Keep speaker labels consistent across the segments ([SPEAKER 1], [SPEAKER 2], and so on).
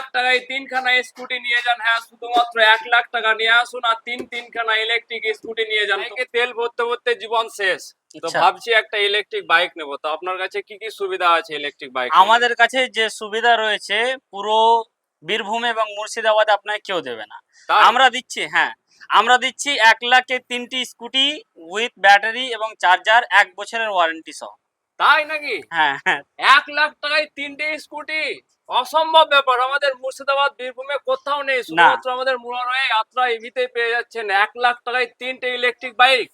[SPEAKER 1] লাখ টাকায় তিনখানা স্কুটি নিয়ে যান। হ্যাঁ শুধুমাত্র এক লাখ টাকা নিয়ে আসুন আর তিন তিনখানা ইলেকট্রিক স্কুটি নিয়ে যান। তেল ভরতে ভরতে জীবন শেষ। তো
[SPEAKER 2] আচ্ছা।
[SPEAKER 1] ভাবছি একটা ইলেকট্রিক বাইক নেব। তো আপনার কাছে কি কি সুবিধা আছে ইলেকট্রিক বাইক
[SPEAKER 2] আমাদের কাছে যে সুবিধা রয়েছে পুরো বীরভূম এবং মুর্শিদাবাদে আপনাকে কেউ দেবে না। আমরা দিচ্ছি হ্যাঁ আমরা দিচ্ছি এক লাখে তিনটি স্কুটি উইথ ব্যাটারি এবং চার্জার এক বছরের ওয়ারেন্টি সহ।
[SPEAKER 1] তাই নাকি?
[SPEAKER 2] হ্যাঁ হ্যাঁ।
[SPEAKER 1] এক লাখ টাকায় তিনটে স্কুটি? অসম্ভব ব্যাপার। আমাদের মুর্শিদাবাদ বীরভূমে কোথাও নেই। শুধুমাত্র আমাদের মুরারয়ে যাত্রা ইভিতে পেয়ে যাচ্ছেন এক লাখ টাকায় তিনটে ইলেকট্রিক বাইক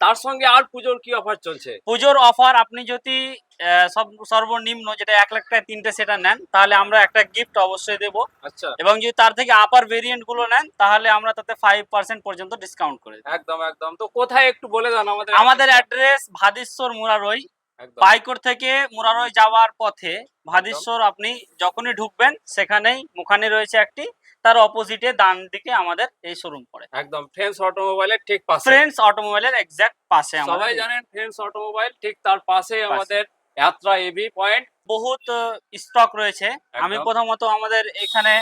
[SPEAKER 1] তার সঙ্গে আর পুজোর কি অফার চলছে?
[SPEAKER 2] পুজোর অফার আপনি যদি সর্বনিম্ন যেটা এক লাখ টাকায় তিনটে সেটা নেন তাহলে আমরা একটা গিফট অবশ্যই দেবো।
[SPEAKER 1] আচ্ছা।
[SPEAKER 2] এবং যদি তার থেকে আপার ভেরিয়েন্টগুলো নেন তাহলে আমরা তাতে ফাইভ পার্সেন্ট পর্যন্ত ডিসকাউন্ট করে দেব।
[SPEAKER 1] একদম একদম। তো কোথায় একটু বলে দেন আমাদের
[SPEAKER 2] আমাদের অ্যাড্রেস ভাদেশ্বর মুরারই পাইকর থেকে মুরারই যাওয়ার পথে ভাদেশ্বর আপনি যখনই ঢুকবেন সেখানেই মুখানি রয়েছে একটি তার অপোজিটে ডান দিকে আমাদের এই শোরুম পড়ে।
[SPEAKER 1] একদম। ফ্রেন্ডস অটোমোবাইলের ঠিক পাশে।
[SPEAKER 2] ফ্রেন্ডস অটোমোবাইলের এক্সাক্ট পাশে
[SPEAKER 1] সবাই জানেন ফ্রেন্ডস অটোমোবাইল ঠিক তার পাশে আমাদের যাত্রা এভি পয়েন্ট
[SPEAKER 2] বহুত স্টক রয়েছে। আমি প্রথমত আমাদের এখানে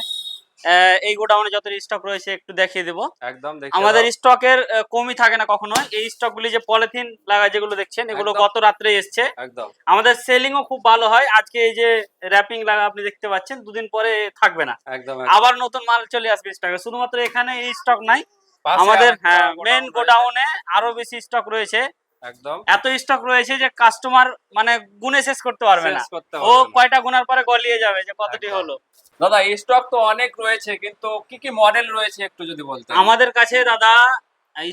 [SPEAKER 2] এই গোডাউনে যত স্টক রয়েছে একটু দেখিয়ে দেবো।
[SPEAKER 1] একদম
[SPEAKER 2] আমাদের। স্টকের কমই থাকে না কখনো। এই স্টক গুলি যে পলিথিন লাগা যেগুলো দেখছেন এগুলো গত রাত্রে এসছে।
[SPEAKER 1] একদম।
[SPEAKER 2] আমাদের সেলিং ও খুব ভালো হয়। আজকে এই যে র্যাপিং লাগা আপনি দেখতে পাচ্ছেন দুদিন পরে থাকবে না।
[SPEAKER 1] একদম
[SPEAKER 2] আবার নতুন মাল চলে আসবে স্টকে শুধুমাত্র এখানে এই স্টক নাই। আমাদের হ্যাঁ মেন গোডাউনে আরও বেশি স্টক রয়েছে।
[SPEAKER 1] একদম।
[SPEAKER 2] এত স্টক রয়েছে যে কাস্টমার মানে গুনে শেষ করতে পারবে না। ও কয়টা গুনার পরে গলিয়ে যাবে যে কতটি হলো।
[SPEAKER 1] দাদা স্টক তো অনেক রয়েছে কিন্তু কি কি মডেল রয়েছে একটু যদি বলতেন?
[SPEAKER 2] আমাদের কাছে দাদা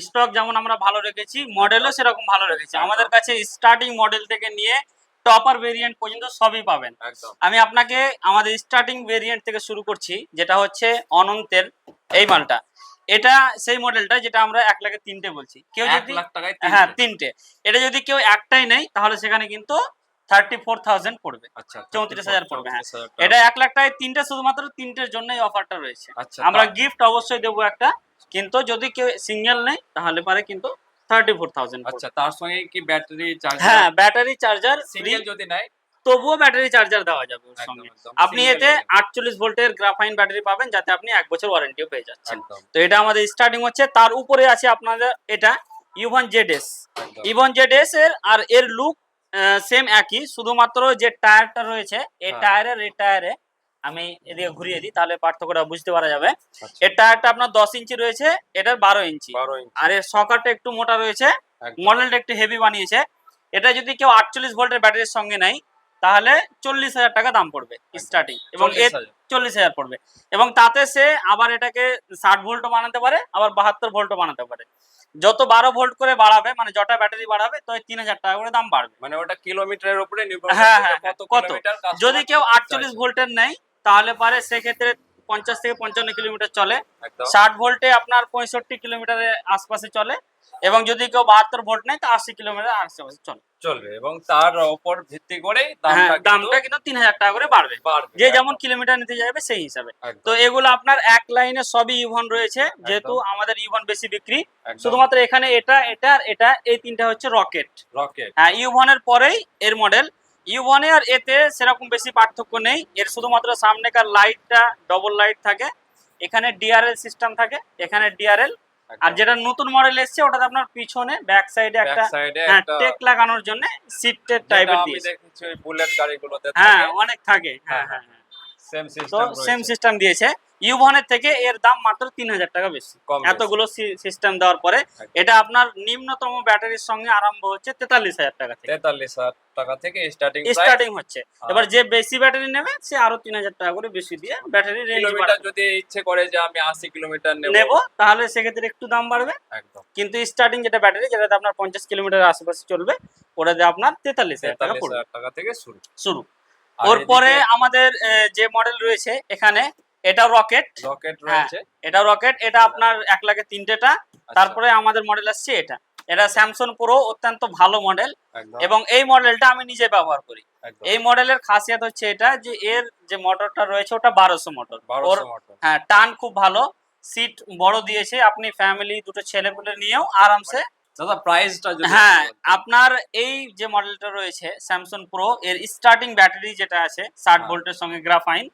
[SPEAKER 2] স্টক যেমন আমরা ভালো রেখেছি মডেলও সেরকম ভালো রেখেছি। আমাদের কাছে স্টার্টিং মডেল থেকে নিয়ে টপার ভেরিয়েন্ট পর্যন্ত সবই পাবেন।
[SPEAKER 1] একদম।
[SPEAKER 2] আমি আপনাকে আমাদের স্টার্টিং ভেরিয়েন্ট থেকে শুরু করছি যেটা হচ্ছে অনন্তের এই মালটা। এটা সেই মডেলটা যেটা আমরা এক লাখে তিনটে বলছি। কেউ যদি
[SPEAKER 1] লাখ টাকায়
[SPEAKER 2] হ্যাঁ।
[SPEAKER 1] তিনটে।
[SPEAKER 2] এটা যদি কেউ একটাই নেই তাহলে সেখানে কিন্তু থার্টি ফোর থাউজেন্ড পড়বে।
[SPEAKER 1] আচ্ছা
[SPEAKER 2] 34,000 পড়বে, হ্যাঁ। এটা এক লাখ টাকায় তিনটে শুধুমাত্র তিনটের জন্যই অফারটা রয়েছে।
[SPEAKER 1] আচ্ছা
[SPEAKER 2] আমরা গিফট অবশ্যই দেবো একটা কিন্তু যদি কেউ সিঙ্গেল নেই তাহলে পারে কিন্তু থার্টি ফোর থাউজেন্ড
[SPEAKER 1] আচ্ছা তার সঙ্গে কি ব্যাটারি চার্জ
[SPEAKER 2] হ্যাঁ ব্যাটারি চার্জার
[SPEAKER 1] সিঙ্গেল যদি নাই
[SPEAKER 2] তবুও ব্যাটারি চার্জার দেওয়া যাবে ওর সঙ্গে। আপনি এতে আটচল্লিশ ভোল্টের গ্রাফাইন ব্যাটারি পাবেন যাতে আপনি এক বছর ওয়ারেন্টিও পেয়ে যাচ্ছেন। তো এটা আমাদের স্টার্টিং হচ্ছে। তার উপরে আছে আপনাদের এটা even Z S even Z S এর আর এর লুক সেম একই শুধুমাত্র যে টায়ারটা রয়েছে এই
[SPEAKER 1] টায়ারে
[SPEAKER 2] টায়ারের এই টায়ারে আমি এদিকে ঘুরিয়ে দিই তাহলে পার্থক্যটা বুঝতে পারা যাবে।
[SPEAKER 1] আচ্ছা,
[SPEAKER 2] এর টায়ারটা আপনার দশ ইঞ্চি রয়েছে এটার বারো ইঞ্চি।
[SPEAKER 1] 12 ইঞ্চি।
[SPEAKER 2] আর এর সকারটা একটু মোটা রয়েছে মডেলটা একটু হেভি বানিয়েছে। এটা যদি কেউ আটচল্লিশ ভোল্টের ব্যাটারির সঙ্গে নেয় তাহলে চল্লিশ হাজার টাকা দাম পড়বে স্টার্টিং এবং এর
[SPEAKER 1] 40,000
[SPEAKER 2] চল্লিশ হাজার পড়বে। এবং তাতে সে আবার এটাকে ষাট ভোল্টও বানাতে পারে আবার বাহাত্তর ভোল্টও বানাতে পারে। যত বারো ভোল্ট করে বাড়াবে মানে যটা ব্যাটারি বাড়াবে তো তিন হাজার টাকা করে দাম বাড়বে।
[SPEAKER 1] মানে ওটা কিলোমিটারের উপরে নির্ভর
[SPEAKER 2] হ্যাঁ, হ্যাঁ,
[SPEAKER 1] কত
[SPEAKER 2] যদি কেউ আটচল্লিশ ভোল্টের নেয় তাহলে পারে সেক্ষেত্রে পঞ্চাশ থেকে পঞ্চান্ন কিলোমিটার চলে। ষাট ভোল্টে আপনার পঁয়ষট্টি কিলোমিটারের আশপাশে চলে। এবং যদি কেউ বাহাত্তর ভোট নেয় তা আশি কিলোমিটার আশেপাশে চলে।
[SPEAKER 1] চলবে এবং তার উপর ভিত্তি করে
[SPEAKER 2] হ্যাঁ
[SPEAKER 1] দামটা
[SPEAKER 2] কিন্তু তিন হাজার টাকা করে বাড়বে।
[SPEAKER 1] বাড়বে
[SPEAKER 2] যে যেমন কিলোমিটার নিতে যাবে সেই হিসাবে। তো এগুলো আপনার এক লাইনে সবই ইভন রয়েছে। যেহেতু আমাদের ইভন বেশি বিক্রি শুধুমাত্র এখানে এটা এটা আর এটা এই তিনটা হচ্ছে রকেট
[SPEAKER 1] রকেট
[SPEAKER 2] হ্যাঁ ইউভনের পরেই এর মডেল ইউভনে আর এতে সেরকম বেশি পার্থক্য নেই। এর শুধুমাত্র সামনেকার লাইটটা ডবল লাইট থাকে। এখানে ডিআরএল সিস্টেম থাকে। এখানে ডিআরএল আর যেটা নতুন মডেল এসছে ওটাতে আপনার পিছনে ব্যাক সাইডে একটা হ্যাঁ টেক লাগানোর জন্য সিটের টাইপের
[SPEAKER 1] আমি
[SPEAKER 2] দিয়েছে
[SPEAKER 1] বুলেট গাড়িগুলোতে
[SPEAKER 2] হ্যাঁ অনেক থাকে। হ্যাঁ হ্যাঁ হ্যাঁ
[SPEAKER 1] সেম
[SPEAKER 2] তো
[SPEAKER 1] সিস্টেম
[SPEAKER 2] সেম সিস্টেম দিয়েছে। ইউভনের থেকে এর দাম মাত্র তিন হাজার টাকা বেশি। এতগুলো সিস্টেম দেওয়ার পরে এটা আপনার নিম্নতম ব্যাটারির সঙ্গে আরম্ভ হচ্ছে তেতাল্লিশ হাজার টাকা থেকে।
[SPEAKER 1] তেতাল্লিশ হাজার টাকা থেকে স্টার্টিং
[SPEAKER 2] স্টার্টিং হচ্ছে। এবার যে বেশি ব্যাটারি নেবে সে আরও তিন হাজার টাকা করে বেশি দিয়ে ব্যাটারি
[SPEAKER 1] কিলোমিটার যদি ইচ্ছে করে যে আমি আশি কিলোমিটার নেব।
[SPEAKER 2] তাহলে সেক্ষেত্রে একটু দাম বাড়বে।
[SPEAKER 1] একদম।
[SPEAKER 2] কিন্তু স্টার্টিং যেটা ব্যাটারি যেটাতে আপনার পঞ্চাশ কিলোমিটার আশেপাশে চলবে ওটাতে আপনার তেতাল্লিশ হাজার টাকা
[SPEAKER 1] থেকে শুরু।
[SPEAKER 2] শুরু।
[SPEAKER 1] আর
[SPEAKER 2] ওর পরে আমাদের যে মডেল রয়েছে এখানে এটা রকেট।
[SPEAKER 1] রকেট
[SPEAKER 2] হ্যাঁ,
[SPEAKER 1] রয়েছে।
[SPEAKER 2] এটা রকেট এটা আপনার এক লাখে তিনটেটা।
[SPEAKER 1] আচ্ছা,
[SPEAKER 2] তারপরে আমাদের মডেল আসছে এটা। এটা স্যামসং প্রো অত্যন্ত ভালো মডেল। এবং এই মডেলটা আমি নিজে ব্যবহার করি। এই মডেলের খাসিয়াত হচ্ছে এটা যে এর যে মোটরটা রয়েছে ওটা বারোশো মোটর। হ্যাঁ টান খুব ভালো। সিট বড় দিয়েছে। আপনি ফ্যামিলি দুটো ছেলে পুলে নিয়েও আরামসে
[SPEAKER 1] দাদা প্রাইসটা
[SPEAKER 2] হ্যাঁ আপনার এই যে মডেলটা রয়েছে স্যামসং প্রো এর স্টার্টিং ব্যাটারি যেটা আছে ষাট
[SPEAKER 1] হ্যাঁ।
[SPEAKER 2] ভোল্টের সঙ্গে গ্রাফাইন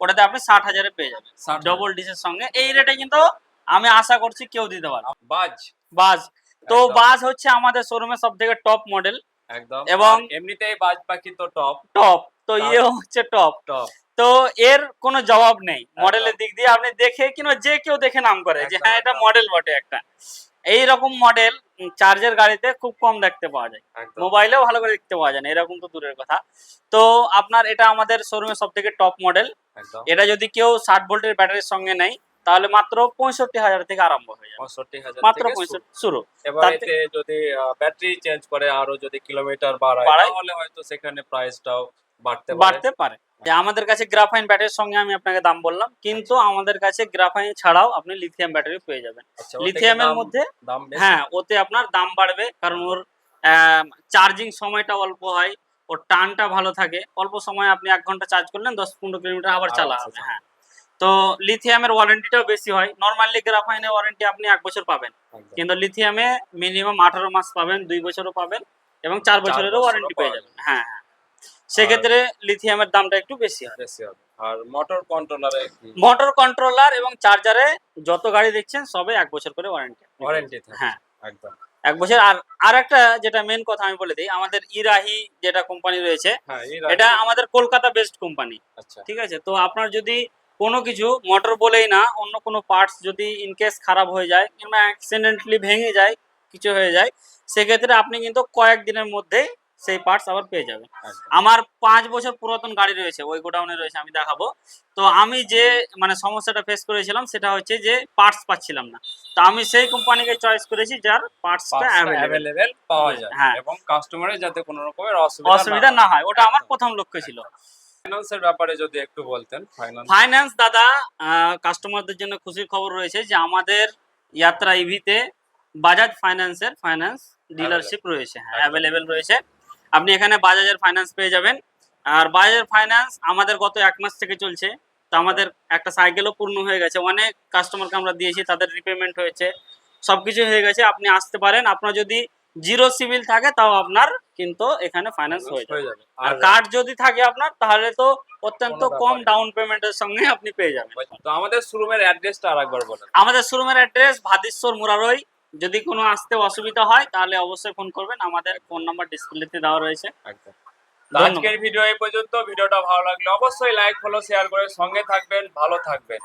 [SPEAKER 2] ওটাতে আপনি ষাট হাজারে পেয়ে যাবেন। ডবল ডিসের সঙ্গে। এই রেটে কিন্তু আমি আশা করছি কেউ দিতে পারবে
[SPEAKER 1] বাজ।
[SPEAKER 2] বাজ। তো বাজ হচ্ছে আমাদের শোরুমের সব থেকে টপ মডেল
[SPEAKER 1] একদম।
[SPEAKER 2] এবং-
[SPEAKER 1] এমনিতেই বাজ পাখি তো টপ
[SPEAKER 2] টপ তো ইয়ে হচ্ছে টপ
[SPEAKER 1] টপ
[SPEAKER 2] তো এর কোনো জবাব নেই। মডেলের দিক দিয়ে আপনি দেখে কিংবা যে কেউ দেখে নাম করে যে হ্যাঁ এটা মডেল বটে একটা। এই রকম মডেল চার্জের গাড়িতে খুব কম দেখতে পাওয়া যায়। মোবাইলেও ভালো করে দেখতে পাওয়া যায় না এরকম তো দূরের কথা। তো আপনার এটা আমাদের শোরুমে সব থেকে টপ মডেল এটা যদি কেউ ষাট ভোল্টের ব্যাটারির সঙ্গে নেয় তাহলে মাত্র পঁয়ষট্টি হাজার থেকে আরম্ভ হয়ে যাবে।
[SPEAKER 1] পঁয়ষট্টি হাজার
[SPEAKER 2] মাত্র। পঁয়ষট্টি শুরু।
[SPEAKER 1] এবার যদি ব্যাটারি চেঞ্জ করে আরও যদি কিলোমিটার বাড়ায়। তাহলে হয়তো সেখানে প্রাইসটাও বাড়তে পারে।
[SPEAKER 2] বাড়তে পারে। আমাদের কাছে গ্রাফাইন ব্যাটারির সঙ্গে আমি আপনাকে দাম বললাম কিন্তু আমাদের কাছে গ্রাফাইন ছাড়াও আপনি লিথিয়াম ব্যাটারি পেয়ে যাবেন।
[SPEAKER 1] আচ্ছা,
[SPEAKER 2] লিথিয়ামের মধ্যে হ্যাঁ ওতে আপনার দাম বাড়বে কারণ ওর চার্জিং সময়টা অল্প হয় ওর টানটা ভালো থাকে। অল্প সময় আপনি এক ঘণ্টা চার্জ করলেন দশ পনেরো কিলোমিটার আবার চালা হবে
[SPEAKER 1] চালাবে।
[SPEAKER 2] হ্যাঁ। তো লিথিয়ামের ওয়ারেন্টিটাও বেশি হয়। নর্মালি গ্রাফাইনের ওয়ারেন্টি আপনি এক বছর পাবেন। কিন্তু লিথিয়ামে মিনিমাম আঠারো মাস পাবেন দুই বছরও পাবেন এবং চার বছরেরও ওয়ারেন্টি পেয়ে যাবেন। হ্যাঁ হ্যাঁ। সেক্ষেত্রে লিথিয়ামের দামটা একটু বেশি হয়
[SPEAKER 1] বেশি হবে। আর মোটর কন্ট্রোলারে
[SPEAKER 2] মোটর কন্ট্রোলার এবং চার্জারে যত গাড়ি দেখছেন সবে এক বছর করে ওয়ারেন্টি
[SPEAKER 1] ওয়ারেন্টি
[SPEAKER 2] হ্যাঁ।
[SPEAKER 1] একদম।
[SPEAKER 2] এক বছর আর আর একটা যেটা মেন কথা আমি বলে দিই আমাদের ইরাহি যেটা কোম্পানি রয়েছে
[SPEAKER 1] হ্যাঁ
[SPEAKER 2] এটা আমাদের কলকাতা বেস্ট কোম্পানি
[SPEAKER 1] আচ্ছা।
[SPEAKER 2] ঠিক আছে? তো আপনার যদি কোনো কিছু মোটর বলেই না অন্য কোনো পার্টস যদি ইনকেস খারাপ হয়ে যায় কিংবা অ্যাক্সিডেন্টলি ভেঙে যায় কিছু হয়ে যায় সেক্ষেত্রে আপনি কিন্তু কয়েকদিনের মধ্যে সেই পার্টস আবার পেয়ে
[SPEAKER 1] যাবে।
[SPEAKER 2] আমার পাঁচ বছর পুরাতন গাড়ি রয়েছে ওই গোডাউনে রয়েছে আমি দেখাবো। তো আমি যে মানে সমস্যাটা ফেস করেছিলাম সেটা হচ্ছে যে পার্টস পাচ্ছিলাম না। তো আমি সেই কোম্পানিকে চয়েস করেছি যার পার্টসটা অ্যাভেলেবেল
[SPEAKER 1] পাওয়া যায়
[SPEAKER 2] হ্যাঁ।
[SPEAKER 1] এবং কাস্টমারের যাতে কোনো রকমের অসুবিধা
[SPEAKER 2] না হয় ওটা আমার প্রথম লক্ষ্য ছিল।
[SPEAKER 1] ফাইন্যান্সের ব্যাপারে যদি একটু বলতেন ফাইন্যান্স
[SPEAKER 2] দাদা কাস্টমারদের জন্য খুশির খবর রয়েছে যে আমাদের যাত্রা ইভিতে বাজাজ ফাইন্যান্সের ফাইন্যান্স ডিলারশিপ রয়েছে অ্যাভেলেবেল রয়েছে। আপনি এখানে বাজাজের ফাইন্যান্স পেয়ে যাবেন। আর বাজাজের ফাইন্যান্স আমাদের গত এক মাস থেকে চলছে। তো আমাদের একটা সাইকেলও পূর্ণ হয়ে গেছে। অনেক কাস্টমারকে আমরা দিয়েছি তাদের রিপেমেন্ট হয়েছে। সবকিছু হয়ে গেছে আপনি আসতে পারেন। আপনার যদি জিরো সিভিল থাকে তাও আপনার কিন্তু এখানে ফাইন্যান্স হয়ে যাবে। আর কার্ড যদি থাকে আপনার তাহলে তো অত্যন্ত কম ডাউন পেমেন্টের সঙ্গে আপনি পেয়ে যাবেন।
[SPEAKER 1] তো আমাদের শোরুমের অ্যাড্রেসটা আরেকবার বলেন।
[SPEAKER 2] আমাদের শোরুমের অ্যাড্রেস ভাদিশ্বর মুরারই যদি কোনো আসতে অসুবিধা হয় তাহলে অবশ্যই ফোন করবেন। আমাদের ফোন নাম্বার ডিসপ্লেতে দেওয়া রয়েছে।
[SPEAKER 1] একদম। আজকের ভিডিও এই পর্যন্ত। ভিডিওটা ভালো লাগলে অবশ্যই লাইক ফলো শেয়ার করে সঙ্গে থাকবেন। ভালো থাকবেন।